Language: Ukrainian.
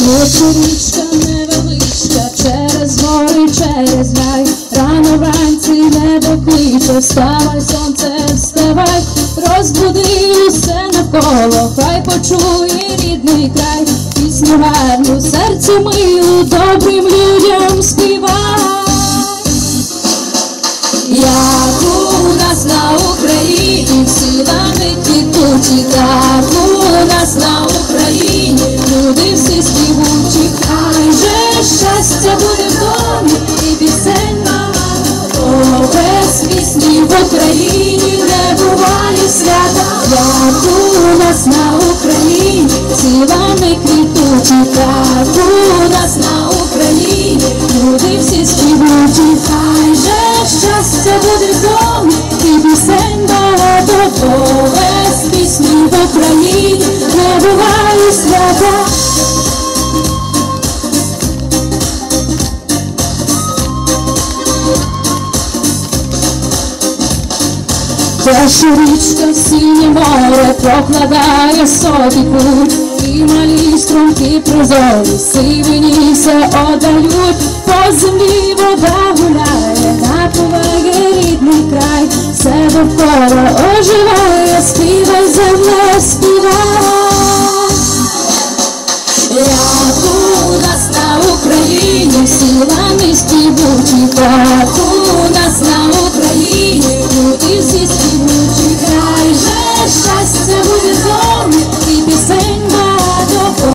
Річка невеличка, через гори, через гай, рано вранці небо кличе, вставай, сонце, вставай, розбуди усе навколо, хай почує рідний край, пісню гарну, серцю милу, добрим людям співай. Як у нас на Україні всі лани квітучі, так у нас на Україні щастя буде в домі і пісень багато, О, без пісні в Україні не буває свята, як у нас на Україні всі лани квітучі, так. У нас на Україні люди всі співучі, хай же щастя буде в домі, і пісень багато, бо без пісні в Україні не буває Перша річка синє море прокладає собі путь, і малі струмки прозорі сивині все одають, по землі вода гуляє, напуває рідний край, все довкола оживає, співай земле, співай. Як у нас на Україні так у you is this